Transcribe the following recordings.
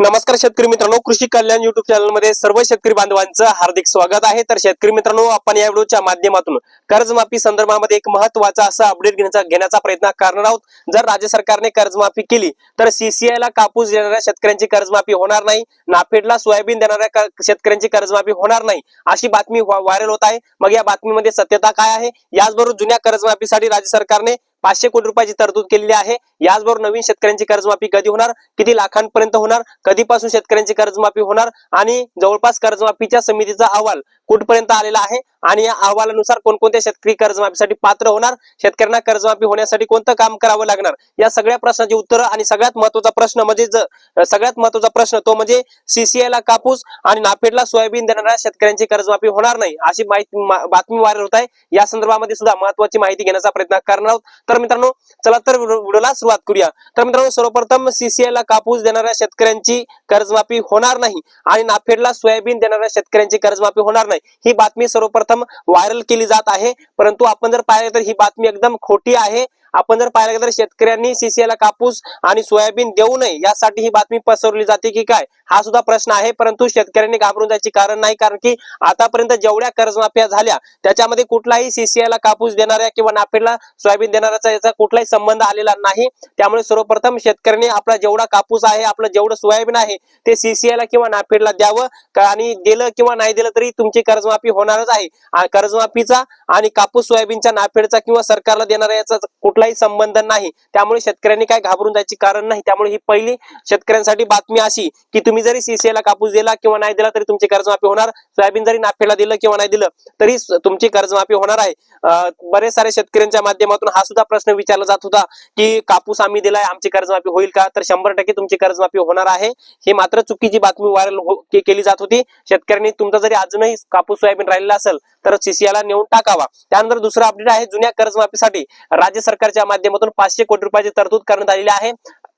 नमस्कार शेतकरी मित्रांनो कृषी कल्याण युट्यूब चॅनलमध्ये सर्व शेतकरी बांधवांचं हार्दिक स्वागत आहे. तर शेतकरी मित्रांनो आपण या व्हिडिओच्या माध्यमातून कर्जमाफी संदर्भामध्ये एक महत्त्वाचा असा अपडेट घेण्याचा घेण्याचा प्रयत्न करणार आहोत. जर राज्य सरकारने कर्जमाफी केली तर सीसीआय ला कापूस देणाऱ्या शेतकऱ्यांची कर्जमाफी होणार नाही. नाफेडला सोयाबीन देणाऱ्या शेतकऱ्यांची कर्जमाफी होणार नाही अशी बातमी व्हायरल होत आहे. मग या बातमीमध्ये सत्यता काय आहे? याचबरोबर जुन्या कर्जमाफीसाठी राज्य सरकारने पाचशे कोटी रुपयाची तरतूद केलेली आहे. याचबरोबर नवीन शेतकऱ्यांची कर्जमाफी कधी होणार? किती लाखांपर्यंत होणार? कधीपासून शेतकऱ्यांची कर्जमाफी होणार? आणि जवळपास कर्जमाफीच्या समितीचा अहवाल कुठपर्यंत आलेला आहे? आणि या अहवालानुसार कोणकोणत्या शेतकरी कर्जमाफीसाठी पात्र होणार? शेतकऱ्यांना कर्जमाफी होण्यासाठी कोणतं काम करावं लागणार? या सगळ्या प्रश्नाची उत्तरं आणि सगळ्यात महत्त्वाचा प्रश्न म्हणजे सगळ्यात महत्त्वाचा प्रश्न तो म्हणजे सीसीआय ला कापूस आणि नाफेडला सोयाबीन देणाऱ्या शेतकऱ्यांची कर्जमाफी होणार नाही अशी माहिती बातमी व्हायरल होत आहे. या संदर्भामध्ये सुद्धा महत्वाची माहिती घेण्याचा प्रयत्न करणार आहोत. तर मित्रांनो चला तर व्हिडिओला सुरुवात करूया. तर मित्रांनो सर्वप्रथम सीसीआय ला कापूस देणाऱ्या शेतकऱ्यांची कर्जमाफी होणार नाही आणि नाफेडला सोयाबीन देणाऱ्या शेतकऱ्यांची कर्जमाफी होणार नाही. ही बातमी सर्वप्रथम व्हायरल केली जात आहे. परंतु आपण जर पाहिलं तर ही बातमी एकदम खोटी आहे. आपण जर पाहिलं गेलं तर शेतकऱ्यांनी सीसीएला ला कापूस आणि सोयाबीन देऊ नये यासाठी ही बातमी पसरवली जाते की काय? हा सुद्धा प्रश्न आहे परंतु शेतकऱ्यांनी घाबरून जायचे कारण नाही कारण की आतापर्यंत जेवढ्या कर्जमाफ्या झाल्या त्याच्यामध्ये कुठलाही सीसीआयला कापूस देणाऱ्या किंवा नाफेडला सोयाबीन देणाऱ्याचा याचा कुठलाही संबंध आलेला नाही. त्यामुळे सर्वप्रथम शेतकऱ्यांनी आपला जेवढा कापूस आहे आपलं जेवढं सोयाबीन आहे ते सीसीआयला किंवा नाफेडला द्यावं आणि दिलं किंवा नाही दिलं तरी तुमची कर्जमाफी होणारच आहे. कर्जमाफीचा आणि कापूस सोयाबीनच्या नाफेडचा किंवा सरकारला देणारा याचा कुठलाही संबंध नाही. त्यामुळे शेतकऱ्यांनी काय घाबरून जायचे कारण नाही. त्यामुळे ही पहिली शेतकऱ्यांसाठी बातमी अशी की तुम्ही जरी सीसीएला कापूस दिला किंवा नाही दिला तरी तुमची कर्जमाफी होणार. सोयाबीन जरी नाफेला दिलं किंवा नाही दिलं तरी तुमची कर्जमाफी होणार आहे. बरेच सारे शेतकऱ्यांच्या माध्यमातून हा सुद्धा प्रश्न विचारला जात होता की कापूस आम्ही दिलाय आमची कर्जमाफी होईल का? तर शंभर टक्के तुमची कर्जमाफी होणार आहे. हे मात्र चुकीची बातमी व्हायरल हो- केली जात होती. शेतकऱ्यांनी तुमचा जरी अजूनही कापूस सोयाबीन राहिलेला असेल तर सीसीआयला नेऊन टाकावा. त्यानंतर दुसरा अपडेट आहे. जुन्या कर्जमाफीसाठी राज्य सरकार सरकारच्या माध्यमातून पाचशे कोटी रुपयाची तरतूद करण्यात आलेली आहे.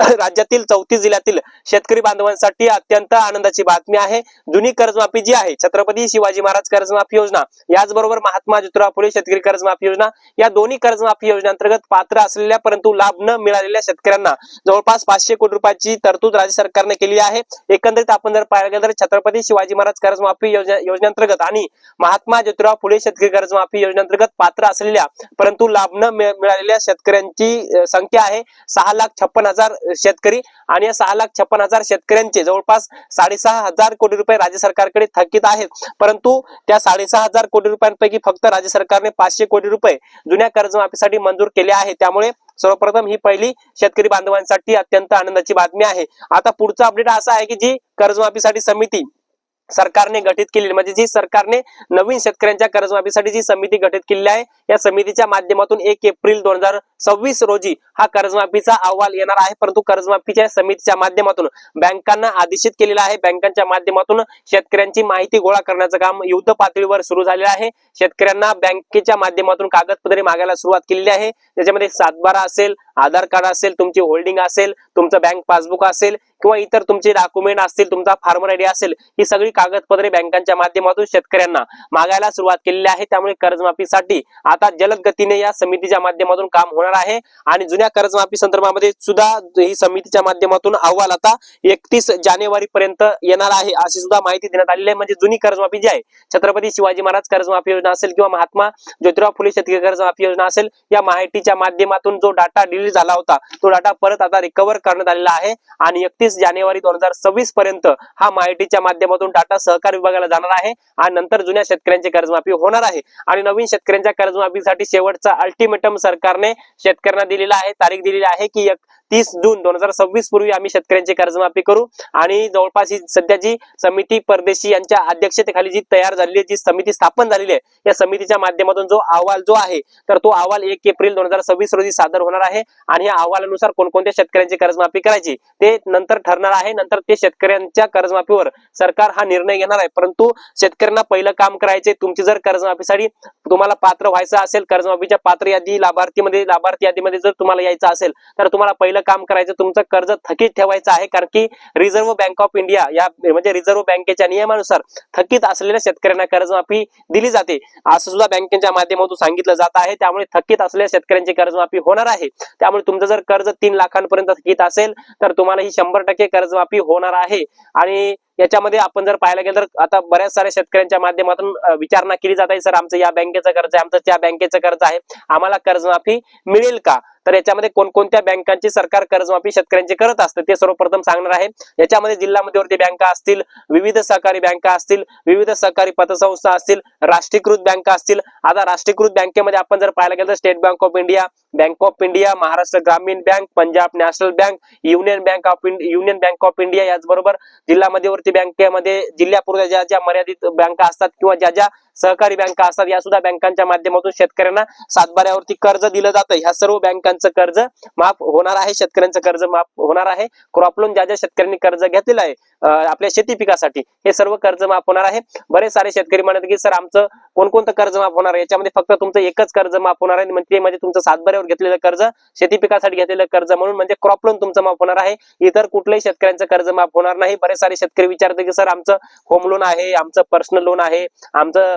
राज्यातील चौतीस जिल्ह्यातील शेतकरी बांधवांसाठी अत्यंत आनंदाची बातमी आहे. जुनी कर्जमाफी जी आहे छत्रपती शिवाजी महाराज कर्जमाफी योजना याचबरोबर महात्मा ज्योतिराव फुले शेतकरी कर्जमाफी योजना या दोन्ही कर्जमाफी योजनेअंतर्गत पात्र असलेल्या परंतु लाभ न मिळालेल्या शेतकऱ्यांना जवळपास पाचशे कोटी रुपयाची तरतूद राज्य सरकारने केली आहे. एकंदरीत आपण जर पाहायला गेलं तर छत्रपती शिवाजी महाराज कर्जमाफी योजनेअंतर्गत आणि महात्मा ज्योतिराव फुले शेतकरी कर्जमाफी योजनेअंतर्गत पात्र असलेल्या परंतु लाभ न मिळालेल्या शेतकऱ्यांची संख्या आहे सहा लाख छप्पन हजार शेतकरी आणि या सहा लाख छप्पन हजार शेतकऱ्यांचे जवळपास साडेसहा हजार कोटी रुपये राज्य सरकारकडे थकीत आहेत. परंतु त्या साडेसहा हजार कोटी रुपयांपैकी फक्त राज्य सरकारने पाचशे कोटी रुपये जुन्या कर्जमाफीसाठी मंजूर केले आहे. त्यामुळे सर्वप्रथम ही पहिली शेतकरी बांधवांसाठी अत्यंत आनंदाची बातमी आहे. आता पुढचा अपडेट असा आहे की जी कर्जमाफीसाठी समिती सरकारने गठीत केलेली म्हणजे जी सरकारने नवीन शेतकऱ्यांच्या कर्जमाफीसाठी जी समिती गठीत केलेली आहे या समितीच्या माध्यमातून एक एप्रिल दोन हजार सव्वीस रोजी हा कर्जमाफीचा अहवाल येणार आहे. परंतु कर्जमाफीच्या समितीच्या माध्यमातून बँकांना आदेशित केलेला आहे. बँकांच्या माध्यमातून शेतकऱ्यांची माहिती गोळा करण्याचं काम युद्ध पातळीवर सुरू झालेलं आहे. शेतकऱ्यांना बँकेच्या माध्यमातून कागदपत्रे मागायला सुरुवात केलेली आहे. त्याच्यामध्ये सातबारा असेल आधार कार्ड असेल तुमची होल्डिंग असेल तुमचं बँक पासबुक असेल किंवा इतर तुमचे डॉक्युमेंट असतील तुमचा फार्मर आयडी असेल ही सगळी कागदपत्रे बँकांच्या माध्यमातून शेतकऱ्यांना मागायला सुरुवात केलेली आहे. त्यामुळे कर्जमाफीसाठी आता जलद गतीने या समितीच्या माध्यमातून काम होणार आहे. आणि जुन्या कर्जमाफी संदर्भामध्ये सुद्धा ही समितीच्या माध्यमातून अहवाल आता एकतीस जानेवारी पर्यंत येणार आहे अशी सुद्धा माहिती देण्यात आलेली आहे. म्हणजे जुनी कर्जमाफी जी आहे छत्रपती शिवाजी महाराज कर्जमाफी योजना असेल किंवा महात्मा ज्योतिराव फुले शेतकरी कर्जमाफी योजना असेल या माहितीच्या माध्यमातून जो डाटा डिलीट झाला होता. तो डाटा परत आता रिकव्हर करण्यात आलेला आहे. आणि एकतीस जानेवारी दोन हजार सव्वीस पर्यंत हा माहितीच्या माध्यमातून डाटा सहकार विभागाला जाणार आहे. आणि नंतर जुन्या शेतकऱ्यांची कर्जमाफी होणार आहे. आणि नवीन शेतकऱ्यांच्या कर्जमाफीसाठी शेवटचा अल्टिमेटम सरकारने शेतकऱ्यांना दिलेला आहे. तारीख दिलेली आहे की तीस जून दोन हजार सव्वीस पूर्वी आम्ही शेतकऱ्यांची कर्जमाफी करू. आणि जवळपास ही सध्या जी समिती परदेशी यांच्या अध्यक्षतेखाली जी तयार झालेली जी समिती स्थापन झालेली आहे या समितीच्या माध्यमातून जो अहवाल जो आहे तर तो अहवाल एक एप्रिल दोन हजार सव्वीस रोजी सादर होणार आहे. आणि या अहवालानुसार कोणकोणत्या शेतकऱ्यांची कर्जमाफी करायची ते नंतर ठरणार आहे. नंतर ते शेतकऱ्यांच्या कर्जमाफीवर सरकार हा निर्णय घेणार आहे. परंतु शेतकऱ्यांना पहिलं काम करायचे तुमची जर कर्जमाफीसाठी तुम्हाला पात्र व्हायचं असेल कर्जमाफीच्या पात्र यादी लाभार्थीमध्ये लाभार्थी यादीमध्ये जर तुम्हाला यायचं असेल तर तुम्हाला पहिलं काम करायचं तुमचं कर्ज थकीत ठेवायचं आहे कारण की रिझर्व्ह बँक ऑफ इंडिया या म्हणजे रिझर्व्ह बँकेच्या नियमानुसार थकीत असलेल्या शेतकऱ्यांना कर्जमाफी दिली जाते. असं सुद्धा बँकेच्या माध्यमातून सांगितलं जात आहे. त्यामुळे थकीत असलेल्या शेतकऱ्यांची कर्जमाफी होणार आहे. त्यामुळे तुमचं जर कर्ज तीन लाखांपर्यंत थकीत असेल तर तुम्हाला ही शंभर टक्के कर्जमाफी होणार आहे. आणि याच्यामध्ये आपण जर पाहायला गेलं तर आता बऱ्याच साऱ्या शेतकऱ्यांच्या माध्यमातून विचारणा केली जात आहे. सर आमचं या बँकेचं कर्ज आहे आमचं त्या बँकेचं कर्ज आहे. आम्हाला कर्जमाफी मिळेल का? तर याच्यामध्ये कोणकोणत्या बँकांची सरकार कर्जमाफी शेतकऱ्यांची करत असते ते सर्वप्रथम सांगणार आहे. याच्यामध्ये जिल्हा मध्यवर्ती बँका असतील विविध सहकारी बँका असतील विविध सहकारी पतसंस्था असतील राष्ट्रीयकृत बँका असतील. आता राष्ट्रीयकृत बँकेमध्ये आपण जर पाहायला गेलं तर State Bank of India Bank of India Maharashtra Gramin Bank Punjab National Bank Union Bank of Union Bank of India याचबरोबर जिल्हा मध्यवर्ती बँकेमध्ये जिल्ह्यापुरत्या ज्या ज्या मर्यादित बँका असतात किंवा ज्या ज्या सहकारी बँका असतात. या सुद्धा बँकांच्या माध्यमातून शेतकऱ्यांना सातबाऱ्यावरती कर्ज दिलं जातं. ह्या सर्व बँकांचं कर्ज माफ होणार आहे. शेतकऱ्यांचं कर्ज माफ होणार आहे. क्रॉप लोन ज्या ज्या शेतकऱ्यांनी कर्ज घेतलेलं आहे आपल्या शेती पिकासाठी हे सर्व कर्ज माफ होणार आहे. बरेच सारे शेतकरी म्हणत की सर आमचं कोणकोणतं कर्ज माफ होणार आहे? याच्यामध्ये फक्त तुमचं एकच कर्ज माफ होणार आहे. म्हणजे ते म्हणजे तुमचं सातबाऱ्यावर घेतलेलं कर्ज शेती पिकासाठी घेतलेलं कर्ज म्हणून म्हणजे क्रॉप लोन तुमचं माफ होणार आहे. इतर कुठल्याही शेतकऱ्यांचं कर्ज माफ होणार नाही. बरेच सारे शेतकरी विचारते की सर आमचं होम लोन आहे आमचं पर्सनल लोन आहे आमचं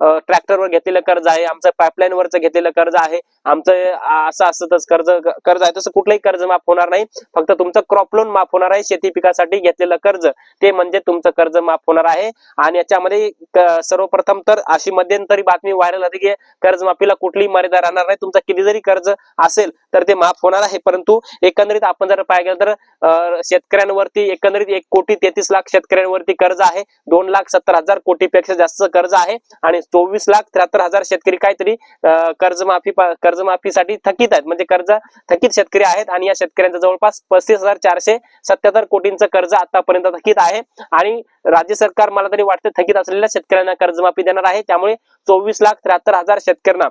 ट्रॅक्टरवर घेतलेलं कर्ज आहे आमचं पाईपलाईन वरच घेतलेलं कर्ज आहे आमचं असं असं तसं कर्ज कर्ज आहे तसं कुठलंही कर्ज माफ होणार नाही. फक्त तुमचं क्रॉप लोन माफ होणार आहे शेती पिकासाठी घेतलेलं कर्ज ते म्हणजे तुमचं कर्ज माफ होणार आहे. आणि याच्यामध्ये सर्वप्रथम तर अशी मध्यंतरी बातमी व्हायरल होती की कर्जमाफीला कुठलीही मर्यादा राहणार नाही. तुमचं किती जरी कर्ज असेल तर ते माफ होणार आहे. परंतु एकंदरीत आपण जर पाहिलं तर शेतकऱ्यांवरती एकंदरीत एक कोटी तेहतीस लाख शेतकऱ्यांवरती कर्ज आहे. दोन लाख सत्तर हजार कोटीपेक्षा जास्त कर्ज आहे. आणि चोवीस लाख त्र्याहत्तर हजार शेतकरी काहीतरी कर्जमाफी पा- कर्जमाफीसाठी थकीत आहेत. म्हणजे कर्ज थकीत शेतकरी आहेत आणि या शेतकऱ्यांचं जवळपास पस्तीस हजार चारशे सत्याहत्तर कोटींचं कर्ज आतापर्यंत थकीत आहे. आणि राज्य सरकार मला तरी वाटतं थकीत असलेल्या शेतकऱ्यांना कर्जमाफी देणार आहे. त्यामुळे चोवीस लाख त्र्याहत्तर हजार शेतकऱ्यांना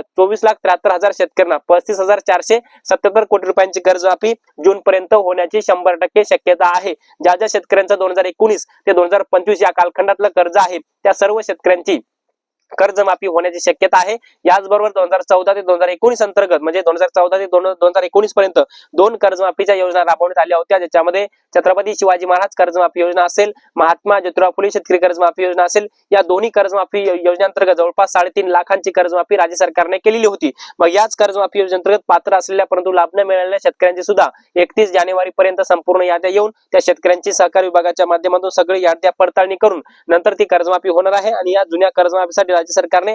चोवीस लाख त्र्याहत्तर हजार शेतकऱ्यांना पस्तीस हजार चारशे सत्याहत्तर कोटी रुपयांची कर्जमाफी जून पर्यंत होण्याची शंभर टक्के शक्यता आहे. ज्या ज्या शेतकऱ्यांचं दोन हजार एकोणीस ते दोन हजार पंचवीस या कालखंडातलं कर्ज आहे त्या सर्व शेतकऱ्यांची कर्जमाफी होण्याची शक्यता आहे. याचबरोबर दोन हजार चौदा ते दोन हजार एकोणीस अंतर्गत म्हणजे दोन हजार चौदा ते दोन दोन हजार एकोणीस पर्यंत दोन कर्जमाफीच्या योजना राबवण्यात आल्या होत्या ज्याच्यामध्ये छत्रपती शिवाजी महाराज कर्जमाफी योजना असेल महात्मा ज्योतिराव फुले शेतकरी कर्जमाफी योजना असेल या दोन्ही कर्जमाफी योजनेअंतर्गत जवळपास साडेतीन लाखांची कर्जमाफी राज्य सरकारने केलेली होती. मग याच कर्जमाफी योजनेअंतर्गत पात्र असलेल्या परंतु लाभ न मिळालेल्या शेतकऱ्यांची सुद्धा एकतीस जानेवारी पर्यंत संपूर्ण याद्या येऊन त्या शेतकऱ्यांची सहकारी विभागाच्या माध्यमातून सगळी याद्या पडताळणी करून नंतर ती कर्जमाफी होणार आहे आणि या जुन्या कर्जमाफीसाठी राज्य सरकारने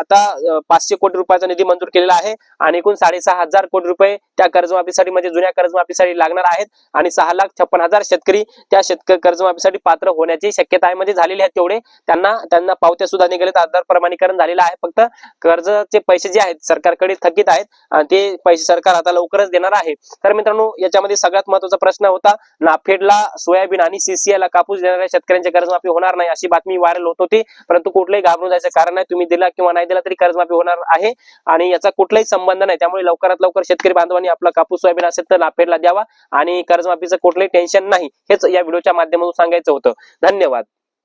आता पाचशे कोटी रुपयाचा निधी मंजूर केलेला आहे. आणि एकूण साडेसहा हजार कोटी रुपये त्या कर्जमाफीसाठी म्हणजे जुन्या कर्जमाफीसाठी लागणार आहेत. आणि सहा लाख छप्पन हजार शेतकरी त्या शेतकरी कर्जमाफीसाठी पात्र होण्याची शक्यता आहे. म्हणजे झालेली आहे तेवढे. त्यांना त्यांना पावत्या सुद्धा निघाले आधार प्रमाणीकरण झालेलं आहे. फक्त कर्जचे पैसे जे आहेत सरकारकडे थकीत आहेत. आणि ते पैसे सरकार आता लवकरच देणार आहे. तर मित्रांनो याच्यामध्ये सगळ्यात महत्त्वाचा प्रश्न होता नाफेडला सोयाबीन आणि सीसीआय ला कापूस देणाऱ्या शेतकऱ्यांची कर्जमाफी होणार नाही अशी बातमी व्हायरल होत होती. परंतु कुठलंही घाबरून जायचं कारण नाही तुम्ही दिला किंवा नाही दिला तरी कर्जमाफी होणार आहे. आणि याचा कुठलाही संबंध नाही. त्यामुळे लवकरात लवकर शेतकरी बांधवांनी आपला कापूस सोयाबीन असेल तर नाफेडला द्यावा आणि कर्जमाफीचं कुठलंही टेन्शन नाही. हेच या व्हिडिओच्या माध्यमातून सांगायचं होतं. धन्यवाद.